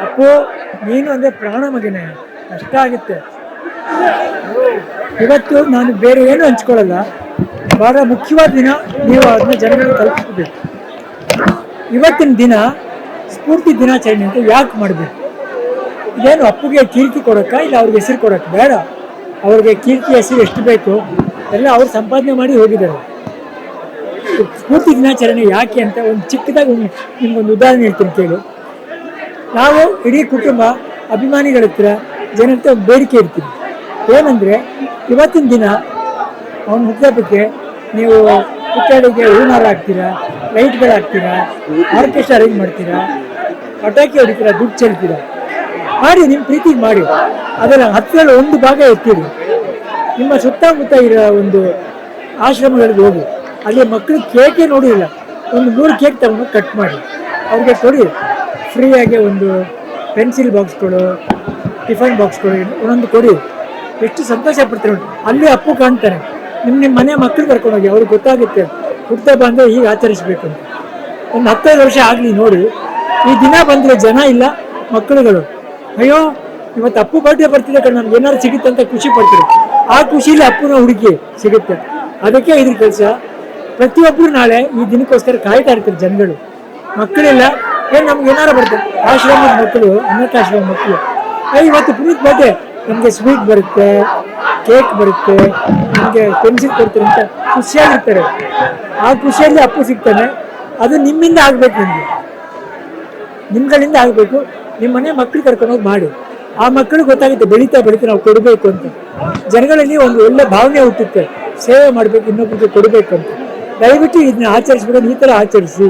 ಅಪ್ಪು, ನೀನು ಅಂದರೆ ಪ್ರಾಣ ಮಗನೇ, ಕಷ್ಟ ಆಗುತ್ತೆ. ಇವತ್ತು ನಾನು ಬೇರೆ ಏನು ಹಂಚ್ಕೊಳ್ಳಲ್ಲ. ಬಹಳ ಮುಖ್ಯವಾದ ದಿನ, ನೀವು ಅದನ್ನ ಜನಗಳಿಗೆ ತಲುಪಿಸ್ಬೇಕು. ಇವತ್ತಿನ ದಿನ ಸ್ಫೂರ್ತಿ ದಿನಾಚರಣೆ ಅಂತ ಯಾಕೆ ಮಾಡಬೇಕು? ಇದೇನು ಅಪ್ಪುಗೆ ಕೀರ್ತಿ ಕೊಡೋಕ್ಕ ಇಲ್ಲ ಅವ್ರಿಗೆ ಹೆಸರು ಕೊಡೋಕ್ಕೆ ಬೇಡ. ಅವ್ರಿಗೆ ಕೀರ್ತಿ, ಹೆಸರು ಎಷ್ಟು ಬೇಕು, ಎಲ್ಲ ಅವ್ರು ಸಂಪಾದನೆ ಮಾಡಿ ಹೋಗಿದ್ದಾರೆ. ಸ್ಫೂರ್ತಿ ದಿನಾಚರಣೆ ಯಾಕೆ ಅಂತ ಒಂದು ಚಿಕ್ಕದಾಗಿ ನಿಮ್ಗೊಂದು ಉದಾಹರಣೆ ಹೇಳ್ತೀನಿ ಕೇಳಿ. ನಾವು ಇಡೀ ಕುಟುಂಬ ಅಭಿಮಾನಿಗಳ ಹತ್ರ ಜನ ಒಂದು ಬೇಡಿಕೆ ಇರ್ತೀವಿ ಏನಂದರೆ, ಇವತ್ತಿನ ದಿನ ಅವನ ಹುಟ್ಟುಹಬ್ಬಕ್ಕೆ ನೀವು ಪುತ್ಥಳಿಗೆ ಹೂಮಾರ ಹಾಕ್ತೀರಾ, ಲೈಟ್ಗಳು ಹಾಕ್ತೀರಾ, ಆರ್ಕೆಸ್ಟ್ರಾ ಅರೇಂಜ್ ಮಾಡ್ತೀರಾ, ಪಟಾಕಿ ಹೊಡಿತೀರಾ, ದುಡ್ಡು ಚೆಲ್ತೀರಾ ಮಾಡಿ ನಿಮ್ಮ ಪ್ರೀತಿಗೆ ಮಾಡಿ. ಅದರ ಹತ್ತಿರ ಒಂದು ಭಾಗ ಎತ್ತಿರಿ. ನಿಮ್ಮ ಸುತ್ತಮುತ್ತ ಇರೋ ಒಂದು ಆಶ್ರಮಗಳಿಗೆ ಹೋಗಿ, ಅಲ್ಲಿ ಮಕ್ಕಳು ಕೇಕ್ ನೋಡಿಲ್ಲ. ಒಂದು ನೂರು ಕೇಕ್ ತಗೊಂಡು ಕಟ್ ಮಾಡಿ. ಅವ್ರಿಗೆ ಕೊಡಿ. ಫ್ರೀಯಾಗಿ ಒಂದು ಪೆನ್ಸಿಲ್ ಬಾಕ್ಸ್ಗಳು ಟಿಫನ್ ಬಾಕ್ಸ್ಗಳು ಒಂದೊಂದು ಕೊಡಿ. ಎಷ್ಟು ಸಂತೋಷ ಪಡ್ತಾರೆ ಅಲ್ಲಿ ಅಪ್ಪು ಕಾಣ್ತಾರೆ. ನಿಮ್ಮ ನಿಮ್ಮ ಮನೆ ಮಕ್ಕಳು ಕರ್ಕೊಂಡೋಗಿ ಅವ್ರಿಗೆ ಗೊತ್ತಾಗುತ್ತೆ. ಹುಟ್ಟುಹಬ್ಬ ಅಂದರೆ ಹೀಗೆ ಆಚರಿಸಬೇಕು ಅಂತ. ಒಂದು ಹತ್ತೈದು ವರ್ಷ ಆಗಲಿ ನೋಡಿ. ಈ ದಿನ ಬಂದರೆ ಜನ ಇಲ್ಲ, ಮಕ್ಕಳುಗಳು. ಅಯ್ಯೋ, ಇವತ್ತು ಅಪ್ಪು ಬರ್ಡೇ ಬರ್ತಿದೆ ಕಣ, ನಮ್ಗೆ ಏನಾದ್ರು ಸಿಗುತ್ತೆ ಅಂತ ಖುಷಿ ಪಡ್ತಾರೆ. ಆ ಖುಷಿಯಲ್ಲಿ ಅಪ್ಪನ ಹುಡುಗಿ ಸಿಗುತ್ತೆ. ಅದಕ್ಕೆ ಇದ್ರ ಕೆಲಸ. ಪ್ರತಿಯೊಬ್ಬರು ನಾಳೆ ಈ ದಿನಕ್ಕೋಸ್ಕರ ಕಾಯ್ತಾ ಇರ್ತಾರೆ ಜನಗಳು. ಮಕ್ಕಳೆಲ್ಲ ಏನು ನಮ್ಗೆ ಏನಾರ ಬರುತ್ತೆ? ಆಶ್ರಮದ ಮಕ್ಕಳು ಅನಾಥಾಶ್ರಮ ಮಕ್ಕಳು. ಇವತ್ತು ಪುನೀತ್ ಬಗ್ಗೆ ನಮಗೆ ಸ್ವೀಟ್ ಬರುತ್ತೆ ಕೇಕ್ ಬರುತ್ತೆ, ನಮಗೆ ಪೆನ್ಸಿಲ್ ಕೊಡ್ತಾರೆ ಅಂತ ಖುಷಿಯಾಗಿರ್ತಾರೆ. ಆ ಖುಷಿಯಲ್ಲಿ ಅಪ್ಪು ಸಿಗ್ತಾನೆ. ಅದು ನಿಮ್ಮಿಂದ ಆಗಬೇಕು ನಿಮಗೆ. ನಿಮ್ಗಳಿಂದ ಆಗಬೇಕು. ನಿಮ್ಮ ಮನೆ ಮಕ್ಕಳು ಕರ್ಕೊಂಡು ಹೋಗಿ ಮಾಡಿ. ಆ ಮಕ್ಕಳು ಗೊತ್ತಾಗುತ್ತೆ, ಬೆಳೀತಾ ಬೆಳೀತಾ ನಾವು ಕೊಡಬೇಕು ಅಂತ. ಜನಗಳಲ್ಲಿ ಒಂದು ಒಳ್ಳೆ ಭಾವನೆ ಹುಟ್ಟುತ್ತೆ. ಸೇವೆ ಮಾಡಬೇಕು ಇನ್ನೊಬ್ಬರಿಗೆ ಕೊಡಬೇಕು ಅಂತ. ದಯವಿಟ್ಟು ಇದನ್ನ ಆಚರಿಸ್ಬೇಕು ಈ ಥರ ಆಚರಿಸಿ.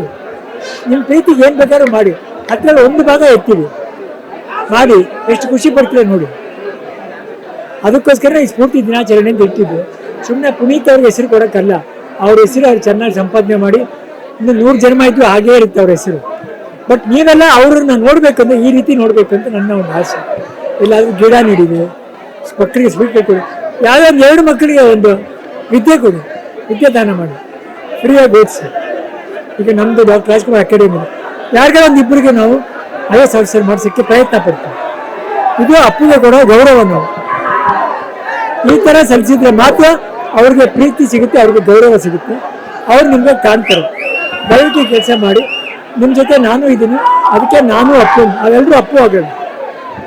ನಿಮ್ಮ ಪ್ರೀತಿಗೆ ಏನು ಬೇಕಾದ್ರೂ ಮಾಡಿ. ಅದರಲ್ಲಿ ಒಂದು ಭಾಗ ಎತ್ತೀವಿ. ಮಾಡಿ, ಎಷ್ಟು ಖುಷಿ ಪಡ್ತೀರ ನೋಡಿ. ಅದಕ್ಕೋಸ್ಕರ ಈ ಸ್ಫೂರ್ತಿ ದಿನಾಚರಣೆ ಅಂತ ಇಟ್ಟಿದ್ದು ಸುಮ್ಮನೆ ಪುನೀತ್ ಅವ್ರಿಗೆ ಹೆಸರು ಕೊಡೋಕ್ಕಲ್ಲ. ಅವ್ರ ಹೆಸರು ಅವ್ರು ಚೆನ್ನಾಗಿ ಸಂಪಾದನೆ ಮಾಡಿ, ಇನ್ನು ನೂರು ಜನ್ಮ ಇದ್ದು ಹಾಗೇ ಇರುತ್ತೆ ಅವ್ರ ಹೆಸರು. ಬಟ್ ನೀವೆಲ್ಲ ಅವ್ರನ್ನ ನೋಡ್ಬೇಕಂದ್ರೆ ಈ ರೀತಿ ನೋಡ್ಬೇಕಂತ ನನ್ನ ಒಂದು ಆಸೆ. ಎಲ್ಲಾದ್ರೂ ಗಿಡ ನೀಡಿದೆ ಮಕ್ಕಳಿಗೆ ಸ್ವೀಟ್ ಕೊಡಿ. ಯಾವುದೋ ಎರಡು ಮಕ್ಕಳಿಗೆ ಒಂದು ವಿದ್ಯೆ ಕೊಡಿ. ವಿದ್ಯೆ ದಾನ ಮಾಡಿ ಫ್ರೀಯಾಗಿ ಓದಿಸಿ. ಈಗ ನಮ್ಮದು ಡಾಕ್ಟರ್ ರಾಜ್ಕುಮಾರ್ ಅಕಾಡೆಮಿ. ಯಾರಿಗಾರ ಒಂದು ಇಬ್ಬರಿಗೆ ನಾವು ಹಳೆ ಸೇರಿ ಮಾಡಿಸೋಕ್ಕೆ ಪ್ರಯತ್ನ ಪಡ್ತೀವಿ. ಇದು ಅಪ್ಪಿಗೆ ಕೊಡೋ ಗೌರವ ನಾವು. ಈ ಥರ ಸಲ್ಲಿಸಿದ್ರೆ ಮಾತ್ರ ಅವ್ರಿಗೆ ಪ್ರೀತಿ ಸಿಗುತ್ತೆ, ಅವ್ರಿಗೆ ಗೌರವ ಸಿಗುತ್ತೆ. ಅವ್ರು ನಿಮಗೆ ಕಾಣ್ತಾರೆ. ದಯವಿಟ್ಟು ಕೆಲಸ ಮಾಡಿ. ನಿಮ್ಮ ಜೊತೆ ನಾನು ಇದ್ದೀನಿ. ಅದಕ್ಕೆ ನಾನು ಅಪ್ಪು. ನಾವೆಲ್ಲರೂ ಅಪ್ಪು ಆಗೋಣ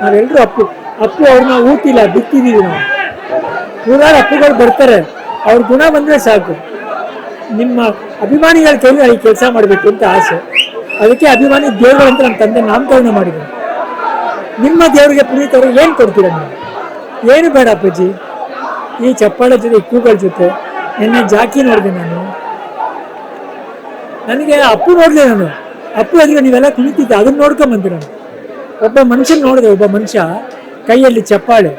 ನಾವೆಲ್ಲರೂ ಅಪ್ಪು. ಅಪ್ಪು ಅವ್ರನ್ನ ಊಟಿಲ್ಲ ಬಿತ್ತಿದ್ದೀವಿ ನಾವು. ನೂರಾರು ಅಪ್ಪುಗಳು ಬರ್ತಾರೆ. ಅವ್ರ ಗುಣ ಬಂದರೆ ಸಾಕು. ನಿಮ್ಮ ಅಭಿಮಾನಿಗಳ ಕೈಲಿ ಈ ಕೆಲಸ ಮಾಡಬೇಕು ಅಂತ ಆಸೆ. ಅದಕ್ಕೆ ಅಭಿಮಾನಿ ದೇವರು ಅಂತ ನಮ್ಮ ತಂದೆ ನಾಮಕರಣ ಮಾಡಿದ್ರು. ನಿಮ್ಮ ದೇವರಿಗೆ ಪುನೀತ್ ಅವ್ರಿಗೆ ಏನು ಕೊಡ್ತೀರ ನೀವು? ಏನು ಬೇಡ ಅಪ್ಪಾಜಿ. ಈ ಚಪ್ಪಾಳೆ ಜೊತೆ ಕೂಗಳ ಜೊತೆ, ನಿನ್ನೆ ಜಾಕಿ ನೋಡಿದೆ ನಾನು. ನನಗೆ ಅಪ್ಪು ನೋಡಿದೆ ನಾನು. ಅಪ್ಪು ಎದುರು ನೀವೆಲ್ಲ ಕುಳಿತಿದ್ದೆ ಅದನ್ನ ನೋಡ್ಕೊಂಬಂದೆ ನಾನು. ಒಬ್ಬ ಮನುಷ್ಯನ ನೋಡಿದೆ, ಒಬ್ಬ ಮನುಷ್ಯ ಕೈಯಲ್ಲಿ ಚಪ್ಪಾಳೆ,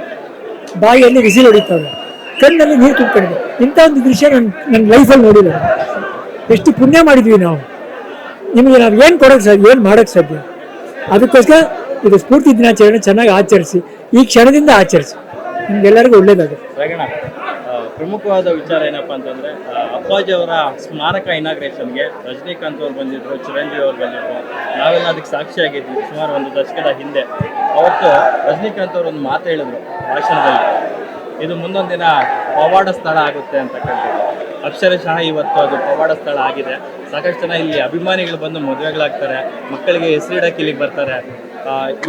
ಬಾಯಿಯಲ್ಲಿ ವಿಸಿಲ್ ಹೊಡಿತಾವೆ ಕಣ್ಣಲ್ಲಿ ನೀರು ತುಂಬಿಕೊಂಡಿದೆ. ಇಂಥ ಒಂದು ದೃಶ್ಯ ನನ್ನ ನನ್ನ ಲೈಫಲ್ಲಿ ನೋಡಿಲ್ಲ. ಎಷ್ಟು ಪುಣ್ಯ ಮಾಡಿದ್ವಿ ನಾವು. ನಿಮಗೆ ನಾವು ಏನು ಕೊಡೋಕ್ಕೆ ಸಾಧ್ಯ ಏನು ಮಾಡೋಕ್ಕೆ ಸಾಧ್ಯ? ಅದಕ್ಕೋಸ್ಕರ ಇದು ಸ್ಫೂರ್ತಿ ದಿನಾಚರಣೆ ಚೆನ್ನಾಗಿ ಆಚರಿಸಿ ಈ ಕ್ಷಣದಿಂದ ಆಚರಿಸಿ. ನಿಮ್ಗೆಲ್ಲರಿಗೂ ಆ, ಪ್ರಮುಖವಾದ ವಿಚಾರ ಏನಪ್ಪಾ ಅಂತಂದ್ರೆ ಅಪ್ಪಾಜಿ ಅವರ ಸ್ಮಾರಕ ಇನಾಗ್ರೇಷನ್ಗೆ ರಜನಿಕಾಂತ್ ಅವ್ರು ಬಂದಿದ್ರು ಚಿರಂಜೀವಿ ಅವ್ರು ಬಂದಿದ್ರು. ನಾವೆಲ್ಲ ಅದಕ್ಕೆ ಸಾಕ್ಷಿಯಾಗಿದ್ವಿ ಸುಮಾರು ಒಂದು ದಶಕದ ಹಿಂದೆ. ಅವತ್ತು ರಜನಿಕಾಂತ್ ಅವರು ಒಂದು ಮಾತು ಹೇಳಿದ್ರು ಭಾಷಣದಲ್ಲಿ. ಇದು ಮುಂದೊಂದು ದಿನ ಪವಾಡ ಸ್ಥಳ ಆಗುತ್ತೆ ಅಂತಕ್ಕಂಥದ್ದು ಅಕ್ಷರಶಃ ಇವತ್ತು ಅದು ಪವಾಡ ಸ್ಥಳ ಆಗಿದೆ. ಸಾಕಷ್ಟು ಜನ ಇಲ್ಲಿ ಅಭಿಮಾನಿಗಳು ಬಂದು ಮದುವೆಗಳಾಗ್ತಾರೆ, ಮಕ್ಕಳಿಗೆ ಹೆಸರಿಡಕ್ಕೆ ಇಲ್ಲಿಗೆ ಬರ್ತಾರೆ.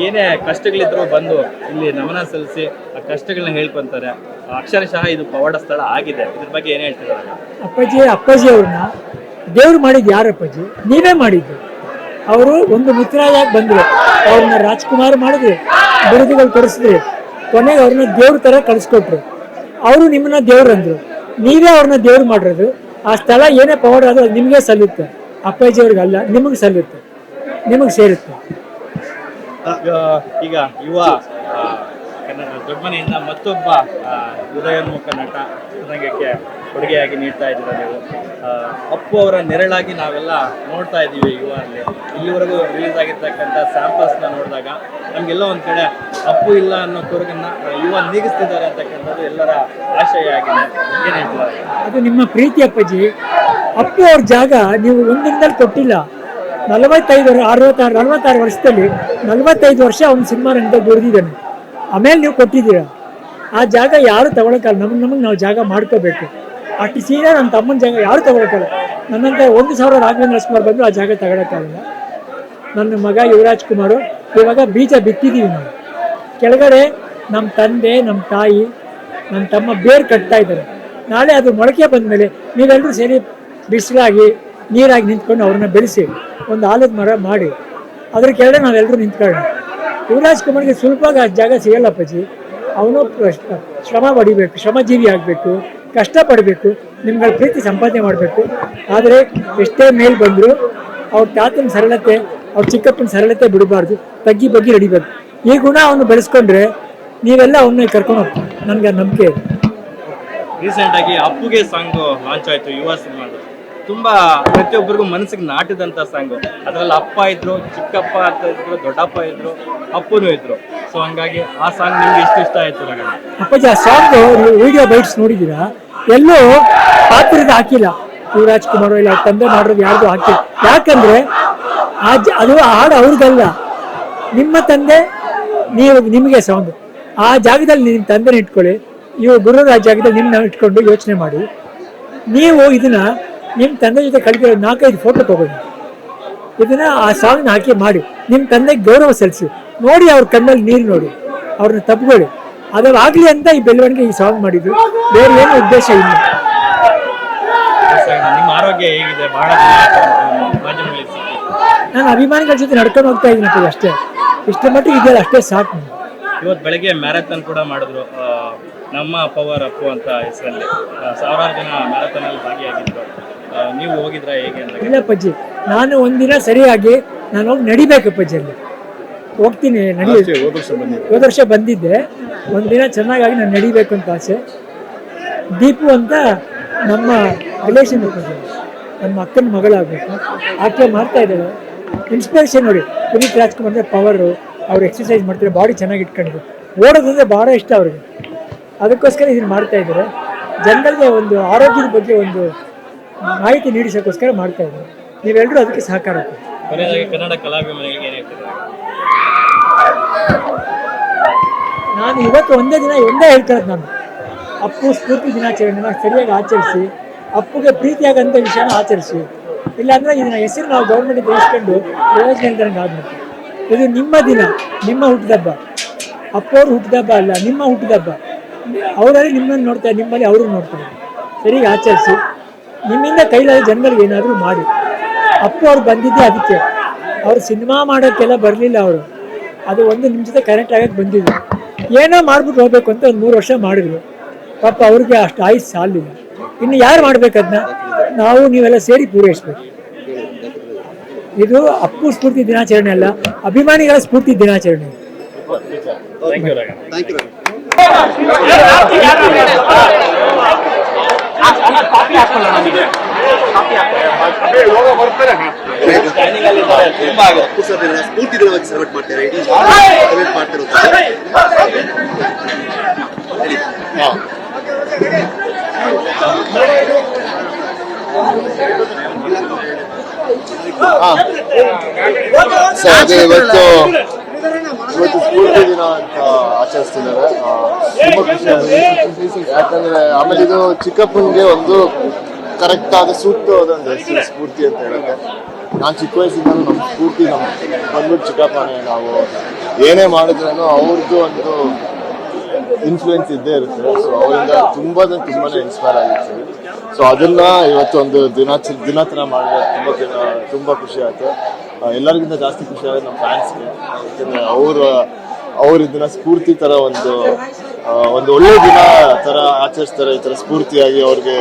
ಏನೇ ಕಷ್ಟಗಳಿದ್ರು ಬಂದು ಇಲ್ಲಿ ನಮನ ಸಲ್ಲಿಸಿ ಆ ಕಷ್ಟಗಳನ್ನ ಹೇಳ್ಕೊಂತಾರೆ. ಅಕ್ಷರಶಃ ಇದು ಪವಾಡ ಸ್ಥಳ ಆಗಿದೆ. ಇದ್ರ ಬಗ್ಗೆ ಏನು ಹೇಳ್ತಾರೆ? ಅಪ್ಪಾಜಿ ಅಪ್ಪಾಜಿ ಅವ್ರನ್ನ ದೇವ್ರು ಮಾಡಿದ್ದು ಯಾರು ಅಪ್ಪಾಜಿ? ನೀವೇ ಮಾಡಿದ್ದು. ಅವರು ಒಂದು ಮಿತ್ರರಾಗಿ ಬಂದರು. ಅವ್ರನ್ನ ರಾಜ್ಕುಮಾರ್ ಮಾಡಿದ್ರಿ. ಬಿರುದುಗಳು ಕೊಡಿಸಿದ್ರಿ. ಕೊನೆಗೆ ಅವ್ರನ್ನ ದೇವ್ರ ಥರ ಕಳಿಸ್ಕೊಟ್ರು. ಅವರು ನಿಮ್ಮನ್ನ ದೇವ್ರು ಅಂದರು. ನೀವೇ ಅವ್ರನ್ನ ದೇವ್ರು ಮಾಡಿರೋದು. ಆ ಸ್ಥಳ ಏನೇ ಪವರ್ ಅದು ನಿಮಗೆ ಸಲ್ಲುತ್ತೆ. ಅಪ್ಪಾಜಿ ಅವ್ರಿಗೆ ಅಲ್ಲ, ನಿಮಗೆ ಸಲ್ಲುತ್ತೆ. ನಿಮಗೆ ಸೇರುತ್ತೆ. ಈಗ ಯುವ ದೊಡ್ಡಮನೆಯಿಂದ ಮತ್ತೊಬ್ಬ ಉದಯೋನ್ಮುಖ ನಟ ಚಿತ್ರರಂಗಕ್ಕೆ ಕೊಡುಗೆಯಾಗಿ ನೀಡ್ತಾ ಇದ್ದೀರ ನೀವು. ಅಪ್ಪು ಅವರ ನೆರಳಾಗಿ ನಾವೆಲ್ಲ ನೋಡ್ತಾ ಇದ್ದೀವಿ ಯುವ ಅಲ್ಲಿ ಇಲ್ಲಿವರೆಗೂ ರಿಲೀಸ್ ಆಗಿರ್ತಕ್ಕಂಥ ಸ್ಯಾಂಪಲ್ಸ್ನ ನೋಡಿದಾಗ ನಮಗೆಲ್ಲ ಒಂದು ಕಡೆ ಅಪ್ಪು ಇಲ್ಲ ಅನ್ನೋ ಕೊರಗನ್ನ ಯುವ ನೀಗಿಸ್ತಿದ್ದಾರೆ ಅಂತಕ್ಕಂಥದ್ದು ಎಲ್ಲರ ಆಶಯ ಆಗಿದೆ ಅದು ನಿಮ್ಮ ಪ್ರೀತಿ ಅಪ್ಪಾಜಿ. ಅಪ್ಪು ಅವ್ರ ಜಾಗ ನೀವು ಒಂದಿನದಲ್ಲಿ ಕೊಟ್ಟಿಲ್ಲ. ನಲವತ್ತೈದು ಅರವತ್ತಾರು, ನಲವತ್ತಾರು ವರ್ಷದಲ್ಲಿ ನಲವತ್ತೈದು ವರ್ಷ ಅವ್ನು ಸಿನಿಮಾ ರಂಗದಲ್ಲಿ ದುಡಿದಿದ್ದಾನೆ ಆಮೇಲೆ ನೀವು ಕೊಟ್ಟಿದ್ದೀರ? ಆ ಜಾಗ ಯಾರು ತಗೊಳಕ್ಕಲ್ಲ. ನಮಗೆ ನಮಗೆ ನಾವು ಜಾಗ ಮಾಡ್ಕೋಬೇಕು. ಅಷ್ಟು ಸೀದಾ ನನ್ನ ತಮ್ಮನ ಜಾಗ ಯಾರು ತಗೊಳಕ್ಕಲ್ಲ. ನನ್ನಂತ ಒಂದು ಸಾವಿರ ರಾಘವೇಂದ್ರ ಕುಮಾರ್ ಬಂದು ಆ ಜಾಗ ತಗೊಳಕ್ಕಾಗಲ್ಲ. ನನ್ನ ಮಗ ಯುವರಾಜ್ ಕುಮಾರು, ಇವಾಗ ಬೀಜ ಬಿತ್ತಿದ್ದೀವಿ ನಾವು. ಕೆಳಗಡೆ ನಮ್ಮ ತಂದೆ ನಮ್ಮ ತಾಯಿ ನನ್ನ ತಮ್ಮ ಬೇರು ಕಟ್ತಾ ಇದ್ದಾರೆ. ನಾಳೆ ಅದು ಮೊಳಕೆ ಬಂದ ಮೇಲೆ ನೀವೆಲ್ಲರೂ ಸೇರಿ ಬಿಸಿಲಾಗಿ, ನೀರಾಗಿ ನಿಂತ್ಕೊಂಡು ಅವ್ರನ್ನ ಬೆಳೆಸಿ ಒಂದು ಆಲದ ಮರ ಮಾಡಿ. ಅದ್ರ ಕೆಳಗಡೆ ನಾವೆಲ್ಲರೂ ನಿಂತ್ಕೊಳ್ಳೋಣ. ಯುವರಾಜ್ ಕುಮಾರ್ಗೆ ಸುಲಭವಾಗಿ ಜಾಗ ಸಿಗಲ್ಲ ಅಪ್ಪಾಜಿ. ಅವನು ಶ್ರಮ ಪಡಿಬೇಕು, ಶ್ರಮಜೀವಿ ಆಗಬೇಕು, ಕಷ್ಟಪಡಬೇಕು, ನಿಮ್ಗಳ ಪ್ರೀತಿ ಸಂಪಾದನೆ ಮಾಡಬೇಕು. ಆದರೆ ಎಷ್ಟೇ ಮೇಲ್ ಬಂದರೂ ಅವ್ರ ತಾತನ ಸರಳತೆ, ಅವ್ರ ಚಿಕ್ಕಪ್ಪನ ಸರಳತೆ ಬಿಡಬಾರ್ದು, ತಗ್ಗಿ ಬಗ್ಗಿ ನಡಿಬೇಕು. ಈ ಗುಣ ಅವನು ಬೆಳೆಸ್ಕೊಂಡ್ರೆ ನೀವೆಲ್ಲ ಅವನ್ನ ಕರ್ಕೊಂಡು ಹೋಗ್ತೀವಿ ನನಗೆ ನಂಬಿಕೆ ಇದೆ. ರೀಸೆಂಟ್ ಆಗಿ ಅಪ್ಪುಗೆ ಸಾಂಗ್ ಲಾಂಚ್ ಆಯಿತು, ಯುವ ಸಿನಿಮಾದ. ತುಂಬಾ ಪ್ರತಿಯೊಬ್ಬರಿಗೂ ಮನಸ್ಸಿಗೆ ನಾಟಿದಂತ ಸಾಂಗ್ ಅದ್ರಲ್ಲಿ ಅಪ್ಪ ಇದ್ರು, ಚಿಕ್ಕಪ್ಪ ಅಂತ ಇದ್ರು, ದೊಡ್ಡಪ್ಪ ಇದ್ರು, ಅಪ್ಪನೂ ಇದ್ರು. ಸೊ ಹಂಗಾಗಿ ಆ ಸಾಂಗ್ ನಿಮ್ಗೆ ಇಷ್ಟ ಇಷ್ಟ ಆಯ್ತು ಅಪ್ಪಾಜಿ, ಆ ಸಾಂಗ್ ವಿಡಿಯೋ ಬೈಟ್ಸ್ ನೋಡಿದ್ದೀರಾ? ಎಲ್ಲೂ ಪಾತ್ರದ ಹಾಕಿಲ್ಲ. ಶಿವರಾಜ್ ಕುಮಾರ್ ಇಲ್ಲ ತಂದೆ ಮಾಡೋದು ಯಾರ್ದು ಹಾಕಿಲ್ಲ. ಯಾಕಂದ್ರೆ ಅದು ಹಾಡು ಅವ್ರಿಗಲ್ಲ ನಿಮ್ಮ ತಂದೆ, ನೀವು, ನಿಮಗೆ ಸಾಂಗ್ ಆ ಜಾಗದಲ್ಲಿ ನಿಮ್ಮ ತಂದೆನ ಇಟ್ಕೊಳ್ಳಿ. ಇವು ಗುರುರಾಜ್ ಜಾಗದಲ್ಲಿ ನಿಮ್ಮನ್ನ ಇಟ್ಕೊಂಡು ಯೋಚನೆ ಮಾಡಿ. ನೀವು ಇದನ್ನ ನಿಮ್ಮ ತಂದೆ ಜೊತೆ ಕಳಿತಿರೋ ನಾಲ್ಕೈದು ಫೋಟೋ ತಗೊಳ್ಳಿ. ಇದನ್ನು ಆ ಸಾಂಗ್ನ ಹಾಕಿ ಮಾಡಿ ನಿಮ್ಮ ತಂದೆಗೆ ಗೌರವ ಸಲ್ಲಿಸಿ. ನೋಡಿ ಅವ್ರ ಕಣ್ಣಲ್ಲಿ ನೀರು ನೋಡಿ. ಅವ್ರನ್ನ ತಪ್ಕೊಳ್ಳಿ. ಅದರಲ್ಲಿ ಆಗಲಿ ಅಂತ ಈ ಬೆಳವಣಿಗೆ ಈ ಸಾಂಗ್ ಮಾಡಿದ್ರು. ಬೇರೆ ಏನು ಉದ್ದೇಶ ಇಲ್ಲ. ನಿಮ್ಮ ಆರೋಗ್ಯ ಹೇಗಿದೆ? ಬಹಳ ನಾನು ಅಭಿಮಾನಿಗಳ ಜೊತೆ ನಡ್ಕೊಂಡು ಹೋಗ್ತಾ ಇದ್ದೀನಿ ಅಷ್ಟೇ. ಇಷ್ಟರ ಮಟ್ಟಿಗೆ ಇದೆಯಲ್ಲ ಅಷ್ಟೇ ಸಾಕು. ಇವತ್ತು ಬೆಳಗ್ಗೆ ಮ್ಯಾರಥಾನ್ ಕೂಡ ಮಾಡಿದ್ರು. ನಮ್ಮ ಪವರ್ ಅಪ್ಪು ಅಂತ ಹೆಸರಲ್ಲಿ. ಸಾವಿರಾರು ಜನ ಮ್ಯಾರಥಾನಲ್ಲಿ ಭಾಗಿಯಾಗಿದ್ದರು ನೀವು ಹೋಗಿದ್ರ ಹೇಗೆ ಅಂತ ಇಲ್ಲ ನಾನು ಒಂದಿನ ಸರಿಯಾಗಿ ನಾನು ಹೋಗಿ ನಡಿಬೇಕು ಪಜ್ಜಿಯಲ್ಲಿ ಹೋಗ್ತೀನಿ ನಡಿ ಹೋದ ವರ್ಷ ಬಂದಿದ್ದೆ. ಒಂದಿನ ಚೆನ್ನಾಗಾಗಿ ನಾನು ನಡಿಬೇಕು ಅಂತ ಆಸೆ. ದೀಪು ಅಂತ ನಮ್ಮ ರಿಲೇಷನ್ ನಮ್ಮ ಅಕ್ಕನ ಮಗಳಾಗಬೇಕು. ಆಕೆ ಮಾಡ್ತಾ ಇದ್ದಾಳೆ. ಇನ್ಸ್ಪಿರೇಷನ್ ನೋಡಿ ಪುನೀತ್ ರಾಜ್ಕುಮಾರ್ ಅಂದರೆ ಪವರು ಅವ್ರು ಎಕ್ಸಸೈಸ್ ಮಾಡ್ತಾರೆ ಬಾಡಿ ಚೆನ್ನಾಗಿ ಇಟ್ಕೊಂಡಿದ್ರು. ಓಡೋದಂದ್ರೆ ಭಾಳ ಇಷ್ಟ ಅವ್ರಿಗೆ. ಅದಕ್ಕೋಸ್ಕರ ಇದನ್ನು ಮಾಡ್ತಾ ಇದ್ದಾರೆ. ಜನರಿಗೆ ಒಂದು ಆರೋಗ್ಯದ ಬಗ್ಗೆ ಒಂದು ಮಾಹಿತಿ ನೀಡಿಸೋಕ್ಕೋಸ್ಕರ ಮಾಡ್ತಾ ಇದ್ದಾರೆ ನೀವೆಲ್ಲರೂ ಅದಕ್ಕೆ ಸಹಕಾರ ಕನ್ನಡ ಕಲಾಭಿಮಾನಿಗಳಿಗೆ ನಾನು ಇವತ್ತು ಒಂದೇ ದಿನ ಒಂದೇ ಹೇಳ್ಕೊಳ್ಳೋದು ನಾನು. ಅಪ್ಪು ಸ್ಫೂರ್ತಿ ದಿನಾಚರಣೆನ ಸರಿಯಾಗಿ ಆಚರಿಸಿ ಅಪ್ಪುಗೆ ಪ್ರೀತಿಯಾಗಂಥ ವಿಷಯನ ಆಚರಿಸಿ. ಇಲ್ಲಾಂದ್ರೆ ಇದನ್ನ ಹೆಸರು ನಾವು ಗೌರ್ಮೆಂಟ್ ಇಸ್ಕೊಂಡು ಪ್ರಯೋಜನ ಇಲ್ದಂಗೆ ಆಗ್ಬೇಕು ಇದು ನಿಮ್ಮ ದಿನ ನಿಮ್ಮ ಹುಟ್ಟಿದಬ್ಬ ಅಪ್ಪವ್ರು ಹುಟ್ಟಿದಬ್ಬ ಅಲ್ಲ ನಿಮ್ಮ ಹುಟ್ಟಿದಬ್ಬ ಅವರಲ್ಲಿ ನಿಮ್ಮನ್ನು ನೋಡ್ತಾರೆ ನಿಮ್ಮಲ್ಲಿ ಅವರು ನೋಡ್ತಾರೆ. ಸರಿಯಾಗಿ ಆಚರಿಸಿ. ನಿಮ್ಮಿಂದ ಕೈಲಾದ ಜನಗಳಿಗೆ ಏನಾದರೂ ಮಾಡಿ. ಅಪ್ಪು ಅವ್ರು ಬಂದಿದ್ದೆ ಅದಕ್ಕೆ. ಅವ್ರು ಸಿನಿಮಾ ಮಾಡೋಕ್ಕೆಲ್ಲ ಬರಲಿಲ್ಲ ಅವರು. ಅದು ಒಂದು ನಿಮಿಷದ ಕರೆಕ್ಟ್ ಆಗಕ್ಕೆ ಬಂದಿದ್ರು ಏನೋ ಮಾಡ್ಬಿಟ್ಟು ಹೋಗ್ಬೇಕು ಅಂತ ಒಂದು ಮೂರು ವರ್ಷ ಮಾಡಿದ್ರು. ಪಾಪ ಅವ್ರಿಗೆ ಅಷ್ಟು ಆಯ್ತು ಸಾಲಿಲ್ಲ. ಇನ್ನು ಯಾರು ಮಾಡ್ಬೇಕದನ್ನ ನಾವು ನೀವೆಲ್ಲ ಸೇರಿ ಪೂರೈಸ್ಬೇಕು. ಇದು ಅಪ್ಪು ಸ್ಫೂರ್ತಿ ದಿನಾಚರಣೆ ಅಲ್ಲ ಅಭಿಮಾನಿಗಳ ಸ್ಫೂರ್ತಿ ದಿನಾಚರಣೆ. Thank you Raga thank you ತುಂಬಾ ಅಪ್ಪು ಸರ್ ದಿನ ಸ್ಫೂರ್ತಿ ದಿನವಾಗಿ ಸೆಲೆಬ್ರೇಟ್ ಮಾಡ್ತಾರೆ ಇಡೀ ಸೆಲೆಬ್ರೇಟ್ ಮಾಡ್ತಿರೋದು ಹೇಳಿ. ಸೊ ಅದೇ ಇವತ್ತು ಇವತ್ತು ಸ್ಫೂರ್ತಿ ದಿನ ಅಂತ ಆಚರಿಸ್ತಿದ್ದಾರೆ. ತುಂಬಾ ಖುಷಿ ಆಗಿದೆ ಯಾಕಂದ್ರೆ ಆಮೇಲೆ ಇದು ಚಿಕ್ಕಪ್ಪನಿಗೆ ಒಂದು ಕರೆಕ್ಟ್ ಆದ, ಸೂಕ್ತವಾದ ಒಂದು ಹೆಸರು, ಸ್ಫೂರ್ತಿ ಅಂತ ಹೇಳಕ್ಕೆ. ನಾನು ಚಿಕ್ಕ ವಯಸ್ಸಿದ್ದಾನು ನಮ್ಮ ಸ್ಫೂರ್ತಿ ನಮ್ಮ ಬಂದ್ಬಿಟ್ಟು ಚಿಕ್ಕಪ್ಪನೇ, ನಾವು ಏನೇ ಮಾಡಿದ್ರೂ ಅವ್ರದ್ದು ಒಂದು ಇನ್ಫ್ಲೂಯೆನ್ಸ್ ಇದ್ದೇ ಇರುತ್ತೆ. ಸೊ ಅವರಿಂದ ತುಂಬಾ ತುಂಬಾನೇ ಇನ್ಸ್ಪೈರ್ ಆಗಿತ್ತು. ಸೊ ಅದನ್ನ ಇವತ್ತು ಒಂದು ದಿನ ದಿನಾಚರಣೆ ಮಾಡಿದ್ರೆ ತುಂಬಾ ದಿನ, ತುಂಬಾ ಖುಷಿ ಆಯ್ತು ಎಲ್ಲರಿಗಿಂತ ಜಾಸ್ತಿ ಖುಷಿ ಆಗೋದು ನಮ್ಮ ಫ್ಯಾನ್ಸ್ಗೆ ಯಾಕೆಂದರೆ ಅವರು ಅವ್ರ ಇದನ್ನ ಸ್ಫೂರ್ತಿ ಥರ ಒಂದು ಒಂದು ಒಳ್ಳೆ ದಿನ ಥರ ಆಚರಿಸ್ತಾರೆ ಈ ಥರ ಸ್ಫೂರ್ತಿಯಾಗಿ ಅವ್ರಿಗೆ.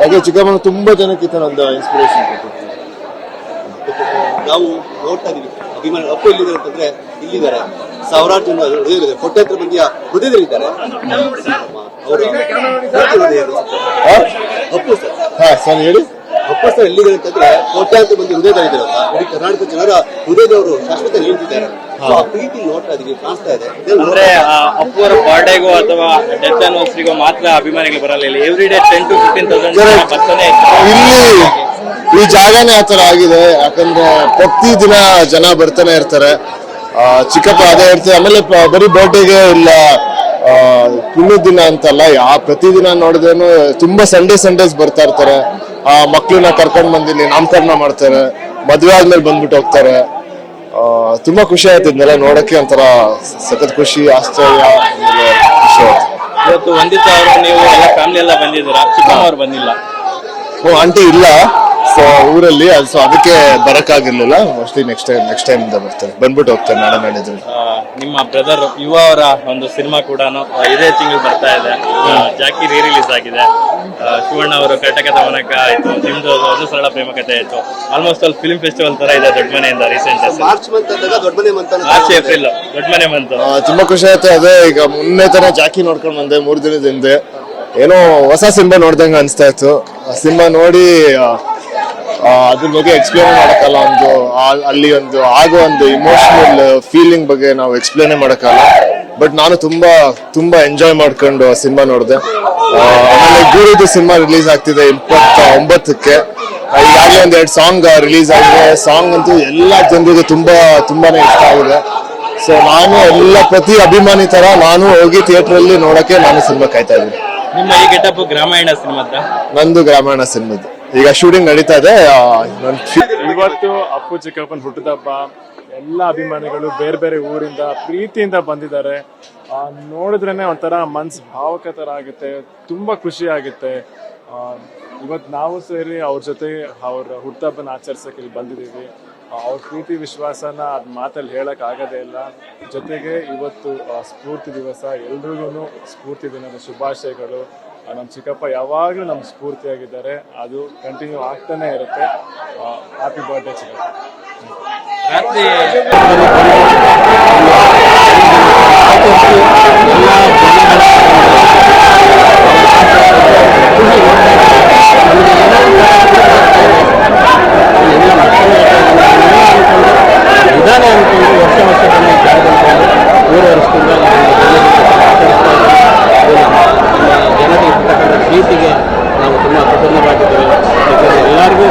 ಹಾಗೆ ಚಿಕ್ಕಮ್ಮನ ತುಂಬಾ ಜನಕ್ಕೆ ಈ ಥರ ಒಂದು ಇನ್ಸ್ಪಿರೇಷನ್ ಕೊಟ್ಟಿರ್ತಾರೆ ನಾವು ನೋಡ್ತಾ ಇದೀವಿ ಅಭಿಮಾನಿ ಅಪ್ಪು ಎಲ್ಲಿದ್ದಾರೆ ಅಂತಂದ್ರೆ ಇಲ್ಲಿದ್ದಾರೆ. ಸಾವಿರಾರು ಜನ ಹೃದಯವಿದೆ ಕೋಟ್ಯಾಂತರ ಮಂದಿಯ ಹೃದಯದಲ್ಲಿದ್ದಾರೆ ಅವರು. ಅಪ್ಪು ಸರ್. ಹಾ ಸರ್ ಹೇಳಿ. ಅಪ್ಪು ಸರ್ ಎಲ್ಲಿದ್ದಾರೆ ಅಂತಂದ್ರೆ ಕೋಟ್ಯಾಂತರ ಮಂದಿ ಹೃದಯ ಅಂತ ಇಡೀ ಕರ್ನಾಟಕ ಜನರ ಹೃದಯದವರು ಶಾಶ್ವತ ನಿಂತಿದ್ದಾರೆ. ಆ ಪ್ರೀತಿ ನೋಡ್ತಾ ಇದೀವಿ ಕಾಣಿಸ್ತಾ ಇದೆ. ಅಂದ್ರೆ ಆ, ಅಪ್ಪು ಅವರ ಬರ್ಡೇಗೋ ಅಥವಾ ಡೆತ್ ಆನಿವರ್ಸರಿಗೋ ಮಾತ್ರ ಅಭಿಮಾನಿಗಳು ಬರಲ್ಲ. ಇಲ್ಲಿ every day ten to fifteen thousand. ಬರ್ತಾನೆ ಇಲ್ಲಿ ಈ ಜಾಗನೇ ಆತರ ತರ ಆಗಿದೆ. ಯಾಕಂದ್ರೆ ಪ್ರತಿ ದಿನ ಜನ ಬರ್ತಾನೆ ಇರ್ತಾರೆ. ಚಿಕ್ಕಪ್ಪ ಅದೇ ಇರ್ತದೆ ಆಮೇಲೆ ಬರೀ ಬರ್ಡೇಗೆ ಇಲ್ಲ. ಪುಣ್ಯ ದಿನ ಅಂತಲ್ಲ ಯಾ ಪ್ರತಿದಿನ ನೋಡಿದ್ರೇನು ತುಂಬಾ ಸಂಡೇ ಸಂಡೇಸ್ ಬರ್ತಾ ಇರ್ತಾರೆ. ಆ ಮಕ್ಳನ್ನ ಕರ್ಕೊಂಡ್ ಬಂದಿಲ್ಲಿ ನಾಮಕರಣ ಮಾಡ್ತಾರೆ. ಮದ್ವೆ ಆದ್ಮೇಲೆ ಬಂದ್ಬಿಟ್ಟು ಹೋಗ್ತಾರೆ. ತುಂಬಾ ಖುಷಿ ಆಯ್ತು ಇದನ್ನೆಲ್ಲ ನೋಡಕ್ಕೆ ಒಂಥರ ಸತತ್ ಖುಷಿ ಆಶ್ಚರ್ಯ ಖುಷಿ ಆಯ್ತು. ಇವತ್ತು ವಂದಿತ ಅವರು ನೀವು ಎಲ್ಲ ಫ್ಯಾಮಿಲಿ ಎಲ್ಲ ಬಂದಿದ್ದೀರಾ? ಚಿಕ್ಕಮ್ಮ ಅವ್ರು ಬಂದಿಲ್ಲ. ಓ ಆಂಟಿ ಇಲ್ಲ. ಸೊ ಊರಲ್ಲಿ ಅದು ಸೊ ಅದಕ್ಕೆ ಬರಕ್ಕಾಗಿರ್ಲಿಲ್ಲ. Mostly next time next time ಇಂದ ಬರ್ತಾರೆ. ಬಂದ್ಬಿಟ್ಟು ಹೋಗ್ತಾರೆ ನಾಳೆ ನಾಡಿದ್ದು. ಆ, ನಿಮ್ಮ ಬ್ರದರ್ ಯುವ ಅವರ ಒಂದು ಸಿನಿಮಾ ಕೂಡ ಇದೇ ತಿಂಗಳು ಬರ್ತಾ ಇದೆ. ಜಾಕಿ ರೀ ರಿಲೀಸ್ ಆಗಿದೆ ಶಿವಣ್ಣ ಅವರು ಕಟಕದ ಮನಕ ಆಯ್ತು. ನಿಮ್ದು ಒಂದು ಸರಳ ಪ್ರೇಮ ಕಥೆ ಆಯ್ತು. ಆಲ್ಮೋಸ್ಟ್ ಅಲ್ಲಿ ಫಿಲ್ಮ್ ಫೆಸ್ಟಿವಲ್ ತರ ಇದೆ ದೊಡ್ಡ ಮನೆಯಿಂದ ರೀಸೆಂಟ್ ಮಾರ್ಚ್ ಮಂತ್ ಅಂದಾಗ ದೊಡ್ಡ ಮನೆ ಮಂತ್ ಮಾರ್ಚ್ ಏಪ್ರಿಲ್ ದೊಡ್ಡ ಮನೆ ಬಂತು ಆ, ತುಂಬಾ ಖುಷಿ ಆಯ್ತು. ಅದೇ ಈಗ ಮೊನ್ನೆ ತರ ಜಾಕಿ ನೋಡ್ಕೊಂಡು ಬಂದೆ ಮೂರ್ ದಿನದ ಹಿಂದೆ. ಏನೋ ಹೊಸ ಸಿನಿಮಾ ನೋಡ್ದಂಗ ಅನಿಸ್ತಾ ಇತ್ತು. ಸಿನಿಮಾ ನೋಡಿ ಅದ್ರ ಬಗ್ಗೆ ಎಕ್ಸ್ಪ್ಲೇನ್ ಮಾಡಕ್ಕಲ್ಲ ಒಂದು ಅಲ್ಲಿ ಒಂದು ಆಗೋ ಒಂದು ಇಮೋಷನಲ್ ಫೀಲಿಂಗ್ ಬಗ್ಗೆ ನಾವು ಎಕ್ಸ್ಪ್ಲೇನೇ ಮಾಡೋಕ್ಕಲ್ಲ. ಬಟ್ ನಾನು ತುಂಬಾ ತುಂಬಾ ಎಂಜಾಯ್ ಮಾಡ್ಕೊಂಡು ಆ ಸಿನಿಮಾ ನೋಡಿದೆ. ಆಮೇಲೆ ಗೂರುದು ಸಿನಿಮಾ ರಿಲೀಸ್ ಆಗ್ತಿದೆ ಇಪ್ಪತ್ತ ಒಂಬತ್ತಕ್ಕೆ ಈಗಾಗಲೇ ಒಂದ್ ಎರಡು ಸಾಂಗ್ ರಿಲೀಸ್ ಆಗಿದೆ. ಸಾಂಗ್ ಅಂತೂ ಎಲ್ಲಾ ಜನರಿಗೂ ತುಂಬಾ, ತುಂಬಾನೇ ಇಷ್ಟ ಆಗಿದೆ. ಸೊ ನಾನು ಎಲ್ಲ ಪ್ರತಿ ಅಭಿಮಾನಿ ತರ ನಾನು ಹೋಗಿ ಥಿಯೇಟರ್ ಅಲ್ಲಿ ನೋಡಕ್ಕೆ ನಾನು ಸಿನಿಮಾ ಕಾಯ್ತಾ ಇದ್ದೀನಿ. ನಿಮ್ಮ ಈ ಗೆಟಪ್ ಗ್ರಾಮಾಯಣ ಸಿನಿಮಾದ? ನಂದು ಗ್ರಾಮಾಯಣ ಸಿನಿಮಾದು. ಈಗ ಶೂಟಿಂಗ್ ನಡೀತಾ ಇದೆ ಆ, ನನ್ ಫಿ- ಇವತ್ತು ಅಪ್ಪು ಚಿಕ್ಕಪ್ಪನ ಹುಟ್ಟಿದಬ್ಬ ಎಲ್ಲ ಅಭಿಮಾನಿಗಳು ಬೇರೆ ಬೇರೆ ಊರಿಂದ ಪ್ರೀತಿಯಿಂದ ಬಂದಿದ್ದಾರೆ. ಆ, ನೋಡಿದ್ರೇನೆ ಒಂಥರ ಮನ್ಸ್ ಭಾವಕ ತರ ಆಗುತ್ತೆ ತುಂಬಾ ಖುಷಿ ಆಗುತ್ತೆ. ಆ, ಇವತ್ತು ನಾವು ಸೇರಿ ಅವ್ರ ಜೊತೆ ಅವ್ರ ಹುಟ್ಟಹಬ್ಬನ ಆಚರಿಸಕ್ಕೆ ಇಲ್ಲಿ ಬಂದಿದ್ದೀವಿ. ಅವ್ರ ಪ್ರೀತಿ ವಿಶ್ವಾಸನ ಅದ್ ಮಾತಲ್ಲಿ ಹೇಳಕ್ ಆಗದೇ ಇಲ್ಲ. ಜೊತೆಗೆ ಇವತ್ತು ಸ್ಫೂರ್ತಿ ದಿವಸ ಎಲ್ರಿಗೂ ಸ್ಫೂರ್ತಿ ದಿನದ ಶುಭಾಶಯಗಳು. ನಮ್ಮ ಚಿಕ್ಕಪ್ಪ ಯಾವಾಗಲೂ ನಮ್ಮ ಸ್ಫೂರ್ತಿಯಾಗಿದ್ದಾರೆ. ಅದು ಕಂಟಿನ್ಯೂ ಆಗ್ತಾನೆ ಇರುತ್ತೆ. ಹ್ಯಾಪಿ ಬರ್ಡೇ ಚಿಕ್ಕಪ್ಪ. ರಾತ್ರಿ. ನಿಧಾನ ಅನ್ಕೊಂಡು ವರ್ಷ ವರ್ಷದಲ್ಲಿ ಜಾಗದಲ್ಲಿ ಮುಂದುವರಿಸ್ಕೊಂಡು ಜನತೆ ಇರ್ತಕ್ಕಂಥ ಪ್ರೀತಿಗೆ ನಾವು ತುಂಬ ಪ್ರಸನ್ನವಾಗಿದ್ದೇವೆ ಎಲ್ಲರಿಗೂ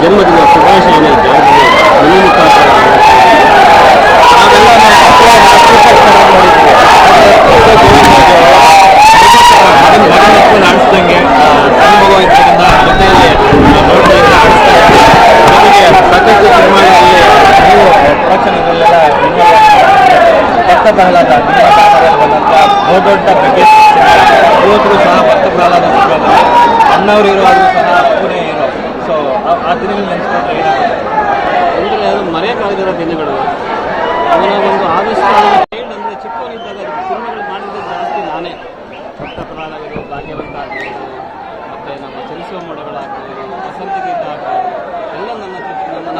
ಜನ್ಮದಿನ ಶುಭಾಶಯನ ಈ ಜಾಗದಲ್ಲಿ ನಿಮ್ಮ ಮುಖಾಂತರ ನಾವೆಲ್ಲ ಮಗನ ಆಡಿಸ್ದಂಗೆ ಸಣ್ಣ ಮಗು ಇದ್ದರಿಂದ ಜೊತೆಯಲ್ಲಿ ನೋಡ್ತಾ ಇದ್ರೆ ಆಡಿಸ್ತಾ ಇದ್ದಾರೆ ಜೊತೆಗೆ ಸಾಕಷ್ಟು ಸಿನಿಮಾಗಳಲ್ಲಿ ನೀವು ಪ್ರವಚನದಲ್ಲೆಲ್ಲ ಭಕ್ತ ಪ್ರಹ್ಲಾದ ನಿಮ್ಮ ಕಾಲದಲ್ಲಿ ಬಂದಂಥ ಬಹುದೊಡ್ಡ ಬಿಗ್ಗೆಸ್ಟ್ ಇವತ್ತು ಸಹ ಭಕ್ತ ಪ್ರಹ್ಲಾದ ಸಿನಿಮಾದಲ್ಲಿ ಅಣ್ಣವರು ಇರುವಾಗಲೂ ಸಹ ಪುಣೆ ಇರೋ ಸೊ ಆ ದಿನಗಳು ನೆನೆಸ್ಕೊಂಡ್ರೆ ಏನಾಗುತ್ತೆ ಅಂದರೆ ಅದು ಮರೆಯೋಕ್ಕಾಗದಿರೋ ದಿನಗಳು ಅವನ ಒಂದು ಆವಿಷ್ಕಾರ ಚೈಲ್ಡ್ ಅಂದರೆ ಚಿಕ್ಕವನಿದ್ದಾಗ ಅದು ಸಿನಿಮಾಗಳು ಮಾಡಿದ್ದು ಜಾಸ್ತಿ ನಾನೇ ಭಕ್ತ ಪ್ರಹ್ಲಾದಗಳು ಭಾಗ್ಯವಂತ ಆಗ್ಬೋದು ಮತ್ತು ನಮ್ಮ ಚಲಿಸುವ ಮೋಡಗಳಾಗ್ಬೋದು ವಸಂತ ಗೀತ ಆಗ್ಬೋದು ಎಲ್ಲ ನನ್ನ ಚಿತ್ರ ನನ್ನ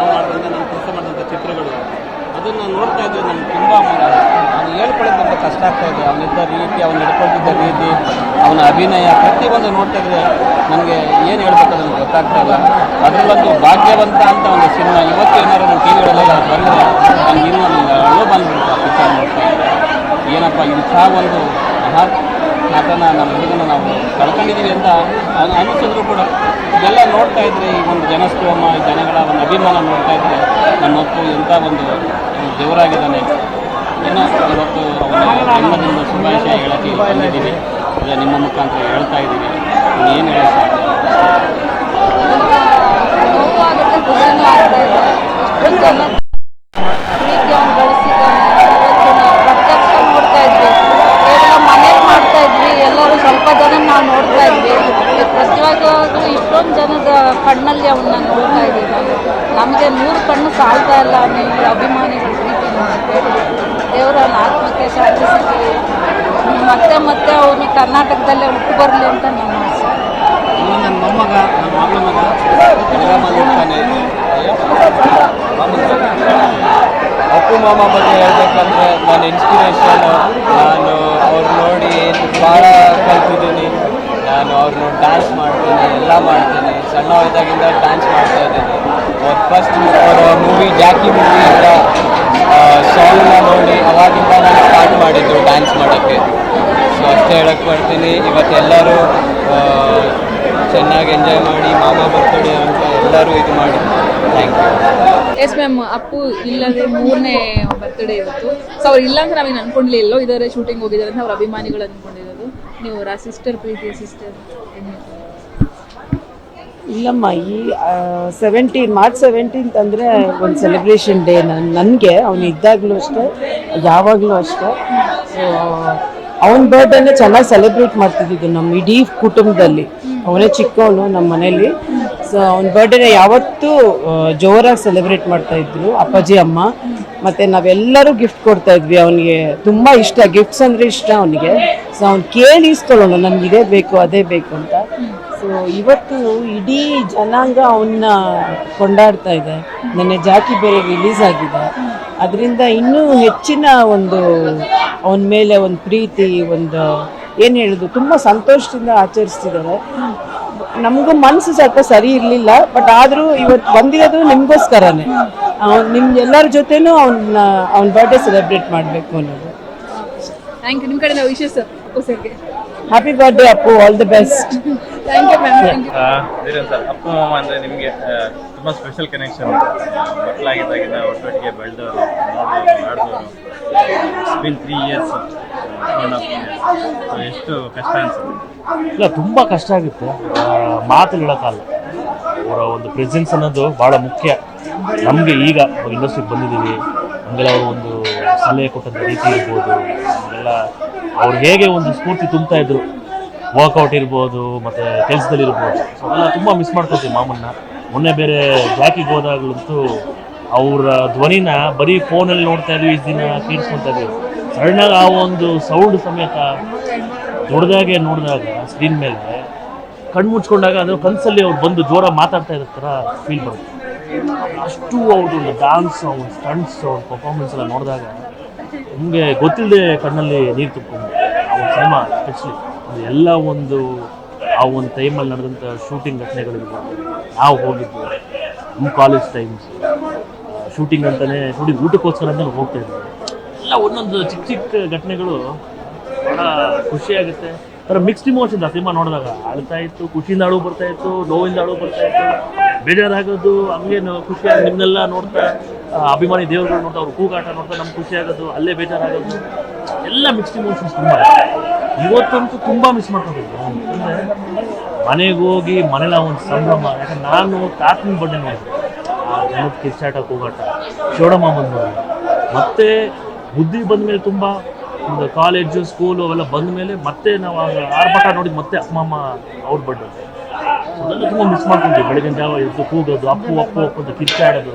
ನಾವು ಮಾಡಿದಂಥ ಚಿತ್ರಗಳು. ಅದನ್ನು ನೋಡ್ತಾ ಇದ್ದರೆ ನನಗೆ ತುಂಬ ಅವನು ಹೇಳ್ಕೊಳ್ಳೋದು ತುಂಬ ಕಷ್ಟ ಆಗ್ತಾ ಇದೆ. ಅವನಿದ್ದ ರೀತಿ, ಅವನು ನಡ್ಕೊಳ್ತಿದ್ದ ರೀತಿ, ಅವನ ಅಭಿನಯ ಪ್ರತಿಯೊಂದು ನೋಡ್ತಾ ಇದ್ರೆ ನನಗೆ ಏನು ಹೇಳ್ಬೇಕು ಅದನ್ನು ಗೊತ್ತಾಗ್ತಾ ಇಲ್ಲ. ಅದರಲ್ಲೊಂದು ಭಾಗ್ಯವಂತ ಅಂತ ಒಂದು ಸಿನಿಮಾ ಇವತ್ತು ಏನಾದ್ರು ನಮ್ಮ ಟಿ ವಿಗಳಲ್ಲೆಲ್ಲ ಬಂದರೆ ನನಗೆ ಇನ್ನೂ ನನಗೆ ಅಳು ಬಂದ್ಬಿಡುತ್ತೆ ಆ ಪಿಕ್ಚರ್ ನೋಡ್ತಾ. ಏನಪ್ಪ ಇಂಥ ಒಂದು ಮಹಾ ನಟನ, ನಮ್ಮ ಹುಡುಗನ ನಾವು ಕಳ್ಕೊಂಡಿದ್ದೀವಿ ಅಂತ ಅನ್- ಅನಿಸಿದ್ರು ಕೂಡ. ಇದೆಲ್ಲ ನೋಡ್ತಾ ಇದ್ರೆ, ಈ ಒಂದು ಜನಸ್ತೋಮ ಜನಗಳ ಒಂದು ಅಭಿಮಾನ ನೋಡ್ತಾ ಇದ್ರೆ. ನಮ್ಮ ಮಕ್ಕಳು ಎಂಥ ಒಂದು ದೇವರಾಗಿದ್ದಾನೆ. ಏನೋ ಇವತ್ತು ಅವನ ಜನ್ಮದಿನದ ಶುಭಾಶಯ ಹೇಳಕ್ಕೆ ಬಂದಿದ್ದೀನಿ. ಅದೇ ನಿಮ್ಮ ಮುಖಾಂತರ ಹೇಳ್ತಾ ಇದ್ದೀವಿ ಏನು ಹೇಳ್ತಾ ಸಾಧ್ಯ ನೋವು ಆಗುತ್ತೆ ಖುಷಿನೂ ಆಗ್ತಾ ಇದೆ ಎಷ್ಟು ಜನ ಪ್ರೀತಿ ಅವ್ನು ಗಳಿಸಿದ್ದಾನೆ ಇವತ್ತು ನಾವು ಪ್ರತ್ಯಕ್ಷ ನೋಡ್ತಾ ಇದ್ವಿ ಕೇವಲ ಮನೇಲಿ ಮಾಡ್ತಾ ಇದ್ವಿ ಎಲ್ಲರೂ ಸ್ವಲ್ಪ ಜನ ನಾವು ನೋಡ್ತಾ ಇದ್ವಿ ಈಗ ಪ್ರತಿವಾಗಲೂ ಇಷ್ಟೊಂದು ಜನದ ಕಣ್ಣಲ್ಲಿ ಅವನ್ನ ನೋಡ್ತಾ ಇದ್ದೀವಿ. ನಮಗೆ ನೂರು ಕಣ್ಣು ಸಾಲ್ತಾ ಇಲ್ಲ ನೀವು ಅಭಿಮಾನಿಗಳ ಪ್ರೀತಿ ದೇವರ ಆತ್ಮಕ್ಕೆ ಶಾಂತಿ ಸಿಗಲಿ ಮತ್ತೆ ಮತ್ತೆ ಅವನು ಕರ್ನಾಟಕದಲ್ಲೇ ಹುಟ್ಟು ಬರಲಿ ಅಂತ ನನ್ನ ಆಸೆ. ನನ್ನ ಮೊಮ್ಮಗ ಅಪ್ಪು ಮಾಮ ಬಗ್ಗೆ ಹೇಳ್ಬೇಕಂದ್ರೆ ನನ್ನ ಇನ್ಸ್ಪಿರೇಷನ್ ನಾನು ಅವ್ರು ನೋಡಿ ಭಾಳ ಕಲ್ತಿದ್ದೀನಿ. ನಾನು ಅವ್ರನ್ನ ಡ್ಯಾನ್ಸ್ ಮಾಡ್ತೀನಿ, ಎಲ್ಲ ಮಾಡ್ತೀನಿ. ಸಣ್ಣ ಇದ್ದಾಗಿಂದ ಡ್ಯಾನ್ಸ್ ಮಾಡ್ತಾ ಇದ್ದೀನಿ. ಫಸ್ಟ್ ಅವರ ಮೂವಿ ಜಾಕಿ ಮೂವಿಯಿಂದ ಸಾಂಗ್ನ ನೋಡಿ ಅವಾಗಿಂದ ನಾನು ಸ್ಟಾರ್ಟ್ ಮಾಡಿದ್ದು ಡ್ಯಾನ್ಸ್ ಮಾಡೋಕ್ಕೆ. ಸೊ ಅಷ್ಟೇ ಹೇಳಕ್ಕೆ ಬರ್ತೀನಿ. ಇವತ್ತೆಲ್ಲರೂ ಚೆನ್ನಾಗಿ ಎಂಜಾಯ್ ಮಾಡಿ, ಮಾಮ ಬರ್ತಡೆ ಅಂತ ಎಲ್ಲರೂ ಇದು ಮಾಡಿ. Thank you yes ma'am Appu ಇಲ್ಲದೆ ಮೂರನೇ ಬರ್ತ್ಡೇ ಇವತ್ತು. ಸೊ ಅವ್ರು ಇಲ್ಲ ಅಂತ ನಾವೇನು ಅನ್ಕೊಂಡಿಲ್ಲ. ಎಲ್ಲೋ ಇದ್ದಾರೆ ಶೂಟಿಂಗ್ ಹೋಗಿದ್ದಾರೆ ಅಂತ ಅವ್ರ ಅಭಿಮಾನಿಗಳು ಅನ್ಕೊಂಡಿರೋದು. ನೀವು ಅವರ ಸಿಸ್ಟರ್ ಪ್ರೀತಿ ಸಿಸ್ಟರ್ ಇಲ್ಲಮ್ಮ, ಈ ಸೆವೆಂಟೀನ್ ಮಾರ್ಚ್ ಸೆವೆಂಟೀನ್ತ್ ಅಂದರೆ ಒಂದು ಸೆಲೆಬ್ರೇಷನ್ ಡೇ ನನ್ ನನಗೆ, ಅವನು ಇದ್ದಾಗಲೂ ಅಷ್ಟೇ, ಯಾವಾಗಲೂ ಅಷ್ಟೇ. ಸೊ ಅವನ ಬರ್ಡೇನ ಚೆನ್ನಾಗಿ ಸೆಲೆಬ್ರೇಟ್ ಮಾಡ್ತಿದ್ದಿದ್ದು ನಮ್ಮ ಇಡೀ ಕುಟುಂಬದಲ್ಲಿ. ಅವನೇ ಚಿಕ್ಕವನು ನಮ್ಮ ಮನೇಲಿ. ಸೊ ಅವನ ಬರ್ಡೇನ ಯಾವತ್ತೂ ಜೋರಾಗಿ ಸೆಲೆಬ್ರೇಟ್ ಮಾಡ್ತಾ ಇದ್ರು ಅಪ್ಪಾಜಿ, ಅಮ್ಮ. ಮತ್ತು ನಾವೆಲ್ಲರೂ ಗಿಫ್ಟ್ ಕೊಡ್ತಾ ಇದ್ವಿ ಅವನಿಗೆ. ತುಂಬ ಇಷ್ಟ ಗಿಫ್ಟ್ಸ್ ಅಂದರೆ ಇಷ್ಟ ಅವನಿಗೆ. ಸೊ ಅವ್ನು ಕೇಳಿ ಇಸ್ಕೊಳ್ಳೋಣ ನಮ್ಗೆ ಇದೇ ಬೇಕು, ಅದೇ ಬೇಕು ಅಂತ. ಇವತ್ತು ಇಡೀ ಜನಾಂಗ ಅವನ್ನ ಕೊಂಡಾಡ್ತಾ ಇದೆ. ನೆನ್ನೆ ಜಾಕಿ ಬೇರೆ ರಿಲೀಸ್ ಆಗಿದೆ. ಅದರಿಂದ ಇನ್ನೂ ಹೆಚ್ಚಿನ ಒಂದು ಅವನ ಮೇಲೆ ಒಂದು ಪ್ರೀತಿ, ಒಂದು, ಏನು ಹೇಳೋದು, ತುಂಬ ಸಂತೋಷದಿಂದ ಆಚರಿಸ್ತಿದ್ದಾರೆ. ನಮಗೂ ಮನಸ್ಸು ಸ್ವಲ್ಪ ಸರಿ ಇರಲಿಲ್ಲ ಬಟ್ ಆದರೂ ಇವತ್ತು ಬಂದಿರೋದು ನಿಮಗೋಸ್ಕರನೇ. ಅವ್ನು ನಿಮ್ಮ ಎಲ್ಲರ ಜೊತೆನೂ ಅವನ್ನ ಅವ್ನ ಬರ್ಡೇ ಸೆಲೆಬ್ರೇಟ್ ಮಾಡಬೇಕು ಅನ್ನೋದು. ಥ್ಯಾಂಕ್ ಯು ನಿಮ್ಮ ಕಡೆ ನಾವು ವಿಶೇಷ happy birthday Appu all the best thank you ma'am Dheeran sir? ಅಪ್ಪ ಮಾಮ ಅಂದರೆ ನಿಮಗೆ ತುಂಬ ಸ್ಪೆಷಲ್ ಕನೆಕ್ಷನ್ ಮಕ್ಕಳಾಗಿದ್ದಾಗಿಂದ ಒಟ್ಟೊಟ್ಟಿಗೆ ಬೆಳೆದವರು ನೋಡಿದವರು ಆಡಿದವರು ಬಿನ್ ತ್ರೀ ಇಯರ್ಸ್ ಎಷ್ಟು ಕಷ್ಟ ಅನ್ಸುತ್ತೆ? ಇಲ್ಲ ತುಂಬ ಕಷ್ಟ ಆಗುತ್ತೆ. ಮಾತು ಹೇಳೋಕ್ಕಲ್ಲ ಅವರ ಒಂದು ಪ್ರೆಸೆನ್ಸ್ ಅನ್ನೋದು ಭಾಳ ಮುಖ್ಯ. ನಮಗೆ ಈಗ ಇಂಡಸ್ಟ್ರಿಗೆ ಬಂದಿದ್ದೀವಿ. ನಮಗೆಲ್ಲ ಅವರು ಒಂದು ಸಲಹೆ ಕೊಟ್ಟಂಥ ರೀತಿ ಇರ್ಬೋದು. ಎಲ್ಲ ಅವ್ರು ಹೇಗೆ ಒಂದು ಸ್ಫೂರ್ತಿ ತುಂಬ್ತಾ ಇದ್ರು. ವರ್ಕೌಟ್ ಇರ್ಬೋದು, ಮತ್ತು ಕೆಲಸದಲ್ಲಿ ಇರ್ಬೋದು. ಸೊ ಎಲ್ಲ ತುಂಬ ಮಿಸ್ ಮಾಡ್ಕೊತೀವಿ ಮಾಮನ್ನ ಮೊನ್ನೆ ಬೇರೆ ಜಾಕಿಗೆ ಹೋದಾಗಲಂತೂ ಅವರ ಧ್ವನಿನ ಬರೀ ಫೋನಲ್ಲಿ ನೋಡ್ತಾ ಇದ್ವಿ ಈ ದಿನ ಕೇಳಿಸ್ಕೊತಾ ಇದ್ವಿ. ಸಣ್ಣಾಗ ಆ ಒಂದು ಸೌಂಡ್ ಸಮೇತ ದೊಡ್ಡದಾಗೆ ನೋಡಿದಾಗ ಸ್ಕ್ರೀನ್ ಮೇಲೆ ಕಣ್ಣು ಮುಚ್ಕೊಂಡಾಗ ಅದು ಕನಸಲ್ಲಿ ಅವ್ರು ಬಂದು ಜೋರ ಮಾತಾಡ್ತಾ ಇರೋ ಥರ ಫೀಲ್ ಬರುತ್ತೆ. ಅಷ್ಟು ಅವ್ರದ್ದು ಡಾನ್ಸ್ ಅವ್ರ ಸ್ಟಂಟ್ಸ್ ಅವ್ರ ಪರ್ಫಾರ್ಮೆನ್ಸ್ ಎಲ್ಲ ನೋಡಿದಾಗ ನಿಮಗೆ ಗೊತ್ತಿಲ್ಲದೆ ಕಣ್ಣಲ್ಲಿ ನೀರು ತುಂಬಿಕೊಂಡು ಆ ಒಂದು ಸಿನಿಮಾ ಒಂದು ಎಲ್ಲ ಒಂದು ಆ ಒಂದು ಟೈಮಲ್ಲಿ ನಡೆದಂಥ ಶೂಟಿಂಗ್ ಘಟನೆಗಳಿರ್ಬೋದು. ನಾವು ಹೋಗಿದ್ದು ನಮ್ಮ ಕಾಲೇಜ್ ಟೈಮ್ಸ್ ಶೂಟಿಂಗ್ ಅಂತಲೇ ಶೂಟಿಂಗ್ ಊಟಕ್ಕೋಸ್ಕರ ಅಂತ ಹೋಗ್ತಾ ಇದ್ದೀವಿ ಎಲ್ಲ ಒಂದೊಂದು ಚಿಕ್ಕ ಚಿಕ್ಕ ಘಟನೆಗಳು ಭಾಳ ಖುಷಿಯಾಗುತ್ತೆ ಅದರ ಮಿಕ್ಸ್ಡ್ ಇಮೋಷನ್ ಆ ಸಿನಿಮಾ ನೋಡಿದಾಗ. ಅಳ್ತಾ ಇತ್ತು, ಖುಷಿಯಿಂದ ಅಳು ಬರ್ತಾ ಇತ್ತು, ನೋವಿಂದ ಅಳು ಬರ್ತಾ ಇತ್ತು. ಬೇಜಾರಾಗೋದು, ಹಂಗೇನು ಖುಷಿಯಾಗಿ ನಿಮ್ಮನ್ನೆಲ್ಲ ನೋಡ್ತಾ ಅಭಿಮಾನಿ ದೇವರುಗಳು ನೋಡ್ತಾ ಅವ್ರು ಕೂಗಾಟ ನೋಡ್ತಾ ನಮ್ಗೆ ಖುಷಿ ಆಗೋದು, ಅಲ್ಲೇ ಬೇಜಾರಾಗೋದು. ಎಲ್ಲ ಮಿಕ್ಸ್ಡ್ ಇಮೋಷನ್ಸ್ ತುಂಬ. ಇವತ್ತಂತೂ ತುಂಬ ಮಿಸ್ ಮಾಡ್ಕೊಂಡಿದ್ದೆ ಅಂದರೆ ಮನೆಗೆ ಹೋಗಿ ಮನೇಲ ಒಂದು ಸಂಭ್ರಮ, ಯಾಕಂದ್ರೆ ನಾನು ತಾತನ ಬಡ್ಡೆ ನೋಡಿದೆ. ಆ ಜನದ ಕಿರ್ಚಾಟ ಕೂಗಾಟ ಚೋಡಮ್ಮ ಬಂದು ಮತ್ತೆ ಬುದ್ಧಿ ಬಂದ ಮೇಲೆ ತುಂಬ, ಒಂದು ಕಾಲೇಜು ಸ್ಕೂಲು ಅವೆಲ್ಲ ಬಂದ ಮೇಲೆ ಮತ್ತೆ ನಾವು ಆರ್ಭಟ ನೋಡಿದ ಮತ್ತೆ ಅಮ್ಮಮ್ಮ ಅವ್ರ ಬಡ್ಡೆ ಅದನ್ನು ತುಂಬ ಮಿಸ್ ಮಾಡ್ಕೊಂತೀವಿ ಬೆಳಗಿನ ಜಾವ ಎದ್ದು ಕೂಗೋದು, ಅಪ್ಪು ಅಪ್ಪು ಅಪ್ಪು ಅಂತ ಕಿರ್ಚಾಡೋದು.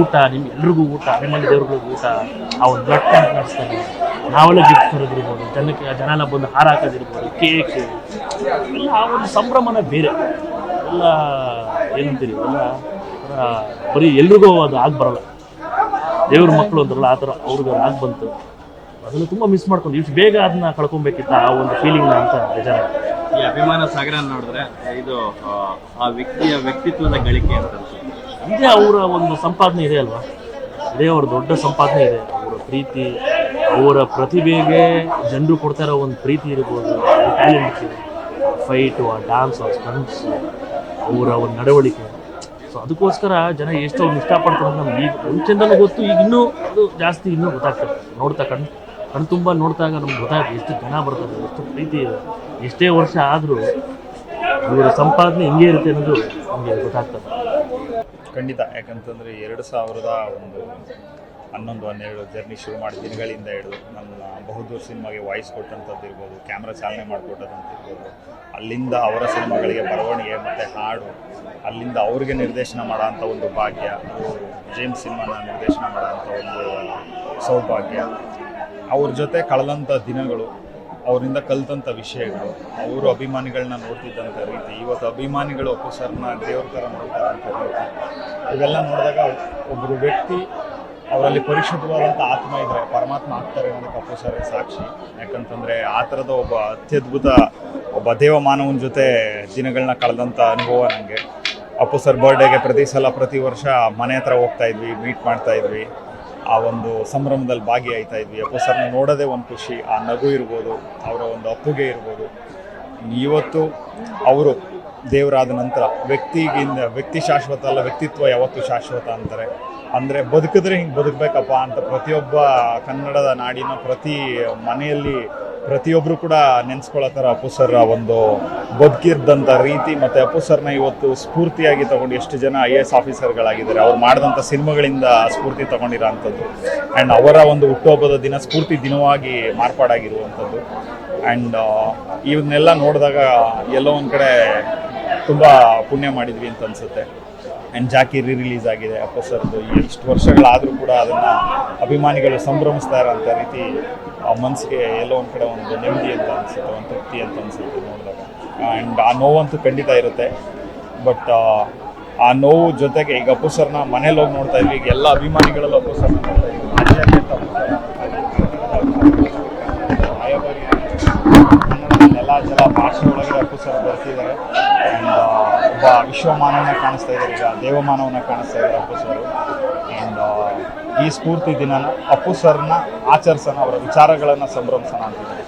ಊಟ, ನಿಮ್ಗೆ ಎಲ್ರಿಗೂ ಊಟ ಅಭಿಮಾನಿ ದೇವ್ರಿಗೂ ಊಟ, ಆ ಒಂದು ಬ್ಲಡ್ ಕ್ಯಾಂಪ್ ನಡೆಸ್ತಾರೆ ನಾವೆಲ್ಲ ಗಿಫ್ಟ್ ತರೋದಿರ್ಬೋದು ಜನಕ್ಕೆ ಜನ ಎಲ್ಲ ಬಂದು ಹಾರ ಹಾಕೋದಿರ್ಬೋದು ಕೇಕ್ ಎಲ್ಲ ಆ ಒಂದು ಸಂಭ್ರಮನ ಬೇರೆ. ಎಲ್ಲ ಏನಂತೀರಿ, ಎಲ್ಲ ಬರೀ ಎಲ್ರಿಗೂ ಅದು ಆಗಿ ಬರಲ್ಲ. ದೇವ್ರ ಮಕ್ಕಳು ಅಂತಾರಲ್ಲ ಆ ಥರ ಅವ್ರಿಗೆ ಆಗಿ ಬಂತು. ಅದನ್ನು ತುಂಬ ಮಿಸ್ ಮಾಡ್ಕೊಂಡು ಇಷ್ಟು ಬೇಗ ಅದನ್ನ ಕಳ್ಕೊಬೇಕಿತ್ತ ಆ ಒಂದು ಫೀಲಿಂಗ್ ಅಂತ ಬೇಜಾರ ಈ ಅಭಿಮಾನ ಸಾಗರ ನೋಡಿದ್ರೆ, ಇದು ಆ ವ್ಯಕ್ತಿಯ ವ್ಯಕ್ತಿತ್ವದ ಗಳಿಕೆ ಅಂತ ಅನ್ಸುತ್ತೆ. ಇದೇ ಅವರ ಒಂದು ಸಂಪಾದನೆ ಇದೆ ಅಲ್ವಾ? ಇದೇ ಅವ್ರ ದೊಡ್ಡ ಸಂಪಾದನೆ ಇದೆ. ಅವರ ಪ್ರೀತಿ, ಅವರ ಪ್ರತಿಭೆಗೆ ಜನರು ಕೊಡ್ತಾ ಇರೋ ಒಂದು ಪ್ರೀತಿ ಇರ್ಬೋದು. ಟ್ಯಾಲೆಂಟ್ಸ್ ಫೈಟು ಆ ಡ್ಯಾನ್ಸ್ ಆ ಸ್ಟಂಟ್ಸ್ ಅವರ ಒಂದು ನಡವಳಿಕೆ. ಸೊ ಅದಕ್ಕೋಸ್ಕರ ಜನ ಎಷ್ಟು ಅವ್ರನ್ನ ಇಷ್ಟಪಡ್ತಾರೆ ನಮ್ಗೆ. ಈಗ ಮುಂಚೆಯಿಂದಲೂ ಗೊತ್ತು, ಈಗ ಇನ್ನೂ ಅದು ಜಾಸ್ತಿ ಇನ್ನೂ ಗೊತ್ತಾಗ್ತದೆ ನೋಡ್ತಾ ಕಣ್ ಕಣ್ ತುಂಬ ನೋಡಿದಾಗ ನಮ್ಗೆ ಗೊತ್ತಾಗುತ್ತೆ ಎಷ್ಟು ಜನ ಬರ್ತಾರೆ, ಎಷ್ಟು ಪ್ರೀತಿ ಇದೆ. ಎಷ್ಟೇ ವರ್ಷ ಆದರೂ, ಇವರ ಸಂಪಾದನೆ ಹಿಂಗೆ ಇರುತ್ತೆ ಅನ್ನೋದು ನಮಗೆ ಗೊತ್ತಾಗ್ತದೆ ಖಂಡಿತ. ಯಾಕಂತಂದರೆ ಎರಡು ಸಾವಿರದ ಒಂದು ಹನ್ನೊಂದು, ಹನ್ನೆರಡು ಜರ್ನಿ ಶುರು ಮಾಡಿದ ದಿನಗಳಿಂದ ಹಿಡಿದು ನನ್ನ ಬಹುದೂರ್ ಸಿನಿಮಾಗೆ ವಾಯ್ಸ್ ಕೊಟ್ಟಂಥದ್ದು ಇರ್ಬೋದು ಕ್ಯಾಮ್ರಾ ಚಾಲನೆ ಮಾಡಿಕೊಟ್ಟದಂತಿರ್ಬೋದು ಅಲ್ಲಿಂದ ಅವರ ಸಿನಿಮಾಗಳಿಗೆ ಬರವಣಿಗೆ ಮತ್ತು ಹಾಡು, ಅಲ್ಲಿಂದ ಅವ್ರಿಗೆ ನಿರ್ದೇಶನ ಮಾಡೋಂಥ ಒಂದು ಭಾಗ್ಯ, ಅದು ಜೇಮ್ಸ್ ಸಿನಿಮಾನ ನಿರ್ದೇಶನ ಮಾಡೋಂಥ ಒಂದು ಸೌಭಾಗ್ಯ. ಅವ್ರ ಜೊತೆ ಕಳೆದಂಥ ದಿನಗಳು ಅವರಿಂದ ಕಲ್ತಂಥ ವಿಷಯಗಳು. ಅವರು ಅಭಿಮಾನಿಗಳನ್ನ ನೋಡ್ತಿದ್ದಂಥ ರೀತಿ, ಇವತ್ತು ಅಭಿಮಾನಿಗಳು ಅಪ್ಪು ಸರ್ನ ದೇವ್ರ ಥರ ನೋಡ್ತಾರಂಥ ರೀತಿ, ಇವೆಲ್ಲ ನೋಡಿದಾಗ ಒಬ್ಬರು ವ್ಯಕ್ತಿ ಅವರಲ್ಲಿ ಪರಿಶುದ್ಧವಾದಂಥ ಆತ್ಮ ಇದ್ದರೆ ಪರಮಾತ್ಮ ಆಗ್ತಾರೆ ಅನ್ನೋದಕ್ಕೆ ಅಪ್ಪು ಸರ್ ಸಾಕ್ಷಿ. ಯಾಕಂತಂದರೆ ಆ ಥರದ ಒಬ್ಬ ಅತ್ಯದ್ಭುತ, ಒಬ್ಬ ದೇವ ಮಾನವನ ಜೊತೆ ದಿನಗಳನ್ನ ಕಳೆದಂಥ ಅನುಭವ ನನಗೆ ಅಪ್ಪು ಸರ್ ಬರ್ಡೇಗೆ ಪ್ರತಿ ಸಲ ಪ್ರತಿ ವರ್ಷ ಮನೆ ಹತ್ರ ಹೋಗ್ತಾ ಇದ್ವಿ ಮೀಟ್ ಮಾಡ್ತಾ ಇದ್ವಿ. ಆ ಒಂದು ಸಂಭ್ರಮದಲ್ಲಿ ಭಾಗಿಯಾಯ್ತಾ ಇದ್ವಿ. ಅಪ್ಪು ಸರ್ನ ನೋಡೋದೇ ಒಂದು ಖುಷಿ, ಆ ನಗು ಇರ್ಬೋದು, ಅವರ ಒಂದು ಅಪ್ಪುಗೆ ಇರ್ಬೋದು. ಇವತ್ತು ಅವರು ದೇವರಾದ ನಂತರ ವ್ಯಕ್ತಿಗಿಂತ ವ್ಯಕ್ತಿ ಶಾಶ್ವತ ಅಲ್ಲ, ವ್ಯಕ್ತಿತ್ವ ಯಾವತ್ತು ಶಾಶ್ವತ ಅಂತಾರೆ. ಅಂದರೆ ಬದುಕಿದ್ರೆ ಹಿಂಗೆ ಬದುಕಬೇಕಪ್ಪ ಅಂತ ಪ್ರತಿಯೊಬ್ಬ ಕನ್ನಡದ ನಾಡಿನ ಪ್ರತಿ ಮನೆಯಲ್ಲಿ ಪ್ರತಿಯೊಬ್ಬರು ಕೂಡ ನೆನೆಸ್ಕೊಳ್ಳೋ ಥರ ಅಪ್ಪು ಸರ್ ಒಂದು ಬದುಕಿದ್ದಂಥ ರೀತಿ, ಮತ್ತು ಅಪ್ಪು ಸರ್ನ ಇವತ್ತು ಸ್ಫೂರ್ತಿಯಾಗಿ ತಗೊಂಡು ಎಷ್ಟು ಜನ ಐ ಎ ಎಸ್ ಆಫೀಸರ್ಗಳಾಗಿದ್ದಾರೆ, ಅವ್ರು ಮಾಡಿದಂಥ ಸಿನಿಮಾಗಳಿಂದ ಸ್ಫೂರ್ತಿ ತಗೊಂಡಿರೋ ಅಂಥದ್ದು ಆ್ಯಂಡ್ ಅವರ ಒಂದು ಹುಟ್ಟುಹಬ್ಬದ ದಿನ ಸ್ಫೂರ್ತಿ ದಿನವಾಗಿ ಮಾರ್ಪಾಡಾಗಿರುವಂಥದ್ದು. ಆ್ಯಂಡ್ ಇವನ್ನೆಲ್ಲ ನೋಡಿದಾಗ ಎಲ್ಲೋ ಒಂದು ಕಡೆ ತುಂಬ ಪುಣ್ಯ ಮಾಡಿದ್ವಿ ಅಂತ ಅನ್ಸುತ್ತೆ. ಆ್ಯಂಡ್ ಜಾಕಿ ರೀ ರಿಲೀಸ್ ಆಗಿದೆ ಅಪ್ಪ ಸರ್ದು ಇಷ್ಟು ವರ್ಷಗಳಾದರೂ ಕೂಡ ಅದನ್ನು ಅಭಿಮಾನಿಗಳು ಸಂಭ್ರಮಿಸ್ತಾ ಇರೋಂಥ ರೀತಿ ಆ ಮನಸ್ಸಿಗೆ ಎಲ್ಲೋ ಒಂದು ಕಡೆ ಒಂದು ನೆಮ್ಮದಿ ಅಂತ ಅನಿಸುತ್ತೆ, ಒಂದು ತೃಪ್ತಿ ಅಂತ ಅನಿಸುತ್ತೆ ನೋಡಿದಾಗ. ಆ್ಯಂಡ್ ಆ ನೋವಂತೂ ಖಂಡಿತ ಇರುತ್ತೆ. ಬಟ್ ಆ ನೋವು ಜೊತೆಗೆ ಈಗ ಅಪ್ಪು ಸರ್ನ ಮನೇಲಿ ಹೋಗಿ ನೋಡ್ತಾ ಇದ್ವಿ. ಈಗ ಎಲ್ಲ ಅಭಿಮಾನಿಗಳಲ್ಲೂ ಅಪ್ಪು ಸರ್ನ ನೋಡ್ತಾ ಇದ್ವಿ. ಎಲ್ಲ ಜನ ಭಾಷೆ ಒಳಗಡೆ ಅಪ್ಪು ಸರ್ ಬರ್ತಿದ್ದಾರೆ. ಒಬ್ಬ ವಿಶ್ವಮಾನವನ ಕಾಣಿಸ್ತಾ ಇದ್ದಾರೆ ಈಗ ದೇವಮಾನವನ ಕಾಣಿಸ್ತಾ ಇದ್ದಾರೆ ಅಪ್ಪು ಸರ್ ಆ್ಯಂಡ್ ಈ ಸ್ಫೂರ್ತಿ ದಿನನ ಅಪ್ಪು ಸರ್ನ ಆಚರಿಸೋಣ, ಅವರ ವಿಚಾರಗಳನ್ನು ಸಂಭ್ರಮಿಸೋಣ ಅಂತಿದ್ದಾರೆ